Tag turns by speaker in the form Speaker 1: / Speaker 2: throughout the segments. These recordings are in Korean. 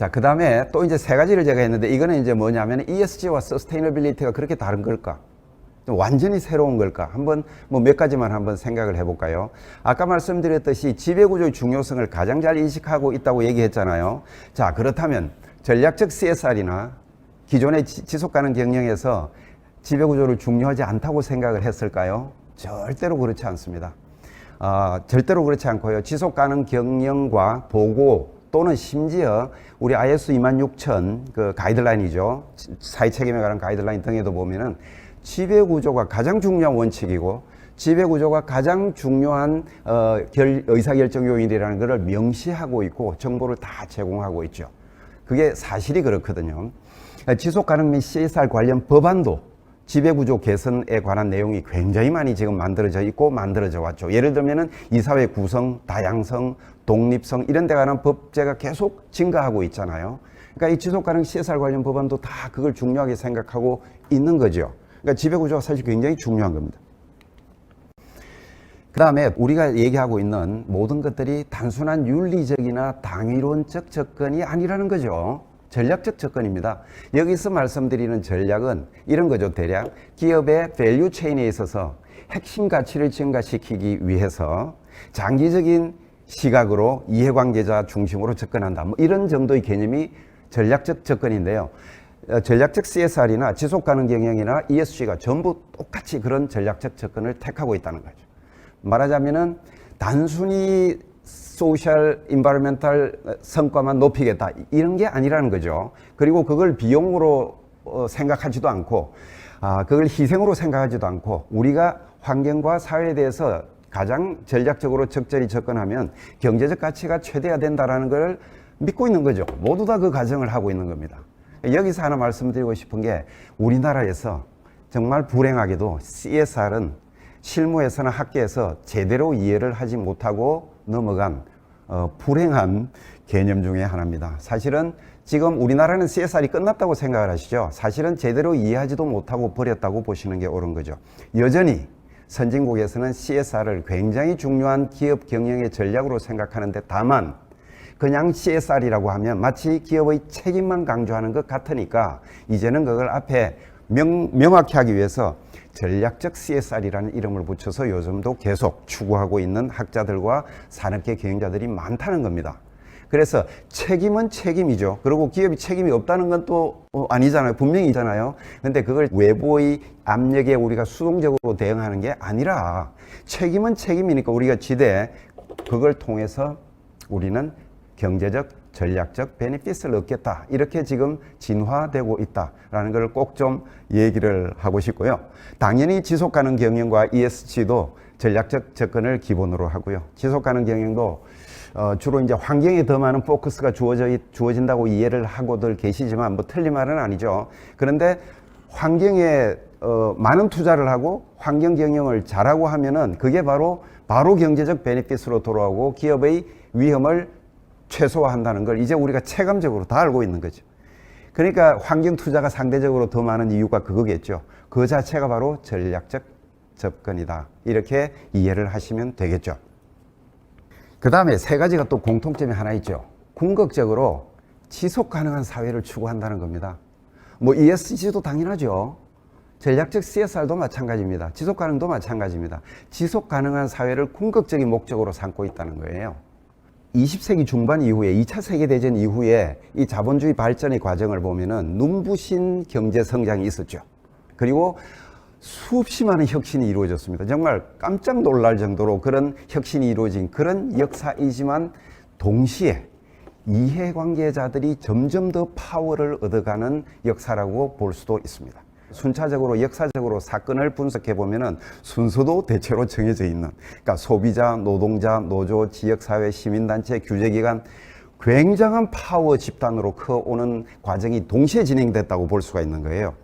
Speaker 1: 자, 그 다음에 또 이제 세 가지를 제가 했는데 이거는 이제 뭐냐면 ESG와 서스테이너빌리티가 그렇게 다른 걸까? 좀 완전히 새로운 걸까? 한번 뭐 몇 가지만 한번 생각을 해볼까요? 아까 말씀드렸듯이 지배구조의 중요성을 가장 잘 인식하고 있다고 얘기했잖아요. 자, 그렇다면 전략적 CSR이나 기존의 지- 지속가능 경영에서 지배구조를 중요하지 않다고 생각을 했을까요? 절대로 그렇지 않습니다. 아, 절대로 그렇지 않고요. 지속 가능 경영과 보고 또는 심지어 우리 IS 26000 그 가이드라인이죠. 사회 책임에 관한 가이드라인 등에도 보면은 지배 구조가 가장 중요한 원칙이고 지배 구조가 가장 중요한 어, 결, 의사결정 요인이라는 것을 명시하고 있고 정보를 다 제공하고 있죠. 그게 사실이 그렇거든요. 지속 가능 및 CSR 관련 법안도 지배구조 개선에 관한 내용이 굉장히 많이 지금 만들어져 있고 만들어져 왔죠. 예를 들면은 이사회 구성, 다양성, 독립성 이런 데 관한 법제가 계속 증가하고 있잖아요. 그러니까 이 지속 가능 CSR 관련 법안도 다 그걸 중요하게 생각하고 있는 거죠. 그러니까 지배 구조가 사실 굉장히 중요한 겁니다. 그 다음에 우리가 얘기하고 있는 모든 것들이 단순한 윤리적이나 당위론적 접근이 아니라는 거죠. 전략적 접근입니다. 여기서 말씀드리는 전략은 이런 거죠. 대략 기업의 밸류 체인에 있어서 핵심 가치를 증가시키기 위해서 장기적인 시각으로 이해관계자 중심으로 접근한다. 뭐 이런 정도의 개념이 전략적 접근인데요. 어, 전략적 CSR이나 지속 가능 경영이나 ESG가 전부 똑같이 그런 전략적 접근을 택하고 있다는 거죠. 말하자면은 단순히 소셜 인바이러멘탈 성과만 높이겠다 이런 게 아니라는 거죠. 그리고 그걸 비용으로 어, 생각하지도 않고 아 그걸 희생으로 생각하지도 않고 우리가 환경과 사회에 대해서 가장 전략적으로 적절히 접근하면 경제적 가치가 최대화된다라는 걸 믿고 있는 거죠. 모두 다 그 가정을 하고 있는 겁니다. 여기서 하나 말씀드리고 싶은 게 우리나라에서 정말 불행하게도 CSR은 실무에서나 학계에서 제대로 이해를 하지 못하고 넘어간 어, 불행한 개념 중에 하나입니다. 사실은 지금 우리나라는 CSR이 끝났다고 생각을 하시죠. 사실은 제대로 이해하지도 못하고 버렸다고 보시는 게 옳은 거죠. 여전히 선진국에서는 CSR을 굉장히 중요한 기업 경영의 전략으로 생각하는데 다만 그냥 CSR이라고 하면 마치 기업의 책임만 강조하는 것 같으니까 이제는 그걸 앞에 명, 명확히 하기 위해서 전략적 CSR이라는 이름을 붙여서 요즘도 계속 추구하고 있는 학자들과 산업계 경영자들이 많다는 겁니다. 그래서 책임은 책임이죠. 그리고 기업이 책임이 없다는 건 또 아니잖아요. 분명히 있잖아요. 근데 그걸 외부의 압력에 우리가 수동적으로 대응하는 게 아니라 책임은 책임이니까 우리가 지대 그걸 통해서 우리는 경제적 전략적 베네핏을 얻겠다. 이렇게 지금 진화되고 있다라는 걸 꼭 좀 얘기를 하고 싶고요. 당연히 지속 가능 경영과 ESG도 전략적 접근을 기본으로 하고요. 지속 가능 경영도 어, 주로 이제 환경에 더 많은 포커스가 주어져 주어진다고 이해를 하고들 계시지만 뭐 틀린 말은 아니죠. 그런데 환경에 어, 많은 투자를 하고 환경 경영을 잘하고 하면은 그게 바로 바로 경제적 베네핏으로 돌아오고 기업의 위험을 최소화한다는 걸 이제 우리가 체감적으로 다 알고 있는 거죠. 그러니까 환경 투자가 상대적으로 더 많은 이유가 그거겠죠. 그 자체가 바로 전략적 접근이다. 이렇게 이해를 하시면 되겠죠. 그 다음에 세 가지가 또 공통점이 하나 있죠. 궁극적으로 지속 가능한 사회를 추구한다는 겁니다. 뭐 ESG도 당연하죠. 전략적 CSR도 마찬가지입니다. 지속 가능도 마찬가지입니다. 지속 가능한 사회를 궁극적인 목적으로 삼고 있다는 거예요. 20세기 중반 이후에 2차 세계대전 이후에 이 자본주의 발전의 과정을 보면은 눈부신 경제 성장이 있었죠. 그리고 수없이 많은 혁신이 이루어졌습니다. 정말 깜짝 놀랄 정도로 그런 혁신이 이루어진 그런 역사이지만 동시에 이해관계자들이 점점 더 파워를 얻어가는 역사라고 볼 수도 있습니다. 순차적으로 역사적으로 사건을 분석해 보면은 순서도 대체로 정해져 있는 그러니까 소비자, 노동자, 노조, 지역 사회, 시민 단체, 규제 기관 굉장한 파워 집단으로 커오는 과정이 동시에 진행됐다고 볼 수가 있는 거예요.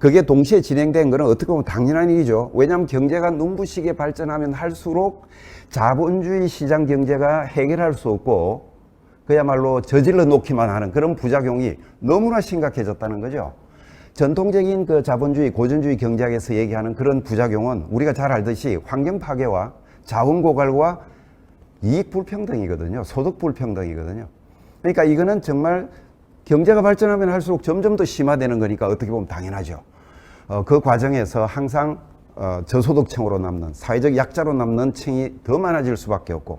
Speaker 1: 그게 동시에 진행된 거는 어떻게 보면 당연한 일이죠. 왜냐하면 경제가 눈부시게 발전하면 할수록 자본주의 시장 경제가 해결할 수 없고 그야말로 저질러 놓기만 하는 그런 부작용이 너무나 심각해졌다는 거죠. 전통적인 그 자본주의 고전주의 경제학에서 얘기하는 그런 부작용은 우리가 잘 알듯이 환경 파괴와 자원 고갈과 이익 불평등이거든요. 소득 불평등이거든요. 그러니까 이거는 정말 경제가 발전하면 할수록 점점 더 심화되는 거니까 어떻게 보면 당연하죠. 어, 그 과정에서 항상 어, 저소득층으로 남는 사회적 약자로 남는 층이 더 많아질 수밖에 없고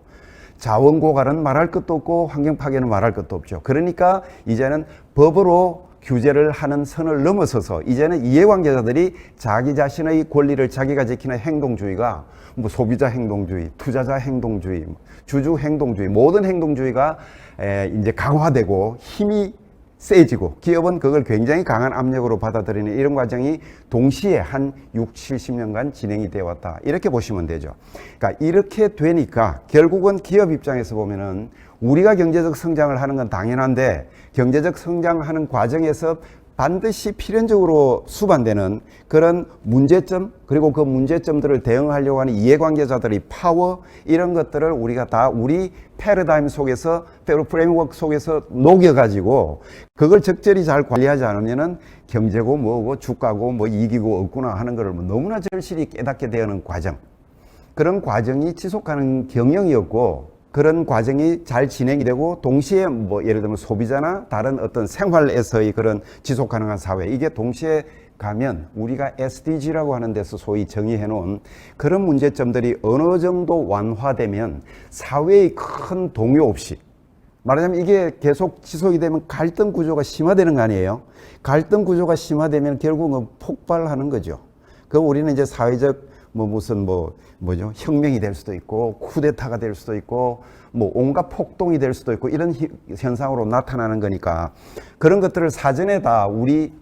Speaker 1: 자원 고갈은 말할 것도 없고 환경 파괴는 말할 것도 없죠. 그러니까 이제는 법으로 규제를 하는 선을 넘어서서 이제는 이해관계자들이 자기 자신의 권리를 자기가 지키는 행동주의가 뭐 소비자 행동주의, 투자자 행동주의, 주주 행동주의 모든 행동주의가 에, 이제 강화되고 힘이 세지고 기업은 그걸 굉장히 강한 압력으로 받아들이는 이런 과정이 동시에 한 6, 70년간 진행이 되어 왔다. 이렇게 보시면 되죠. 그러니까 이렇게 되니까 결국은 기업 입장에서 보면은 우리가 경제적 성장을 하는 건 당연한데 경제적 성장하는 과정에서 반드시 필연적으로 수반되는 그런 문제점 그리고 그 문제점들을 대응하려고 하는 이해관계자들의 파워 이런 것들을 우리가 다 우리 패러다임 속에서 프레임워크 속에서 녹여가지고 그걸 적절히 잘 관리하지 않으면은 경제고 뭐고 주가고 뭐 이기고 없구나 하는 것을 뭐 너무나 절실히 깨닫게 되는 과정. 그런 과정이 지속하는 경영이었고 그런 과정이 잘 진행이 되고 동시에 뭐 예를 들면 소비자나 다른 어떤 생활에서의 그런 지속 가능한 사회 이게 동시에 가면 우리가 SDG라고 하는 데서 소위 정의해 놓은 그런 문제점들이 어느 정도 완화되면 사회의 큰 동요 없이 말하자면 이게 계속 지속이 되면 갈등 구조가 심화되는 거 아니에요? 갈등 구조가 심화되면 결국은 폭발하는 거죠. 그 우리는 이제 사회적 뭐 무슨 뭐 뭐죠? 혁명이 될 수도 있고 쿠데타가 될 수도 있고 뭐 온갖 폭동이 될 수도 있고 이런 히- 현상으로 나타나는 거니까 그런 것들을 사전에 다 우리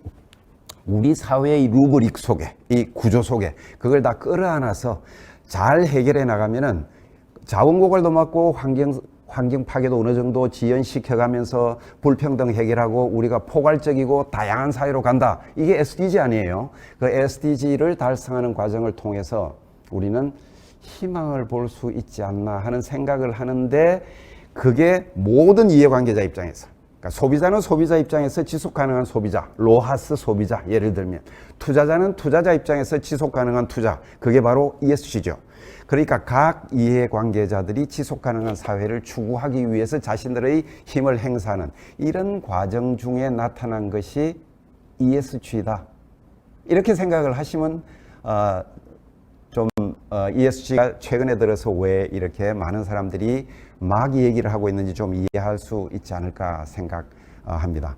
Speaker 1: 우리 사회의 루브릭 속에 이 구조 속에 그걸 다 끌어안아서 잘 해결해 나가면은 자원 고갈도 막고 환경 환경 파괴도 어느 정도 지연시켜 가면서 불평등 해결하고 우리가 포괄적이고 다양한 사회로 간다. 이게 SDG 아니에요. 그 SDG를 달성하는 과정을 통해서 우리는 희망을 볼 수 있지 않나 하는 생각을 하는데 그게 모든 이해관계자 입장에서 그러니까 소비자는 소비자 입장에서 지속 가능한 소비자, 로하스 소비자 예를 들면 투자자는 투자자 입장에서 지속 가능한 투자 그게 바로 ESG죠. 그러니까 각 이해 관계자들이 지속 가능한 사회를 추구하기 위해서 자신들의 힘을 행사하는 이런 과정 중에 나타난 것이 ESG다. 이렇게 생각을 하시면 어, 좀 어, ESG가 최근에 들어서 왜 이렇게 많은 사람들이 막 얘기를 하고 있는지 좀 이해할 수 있지 않을까 생각합니다.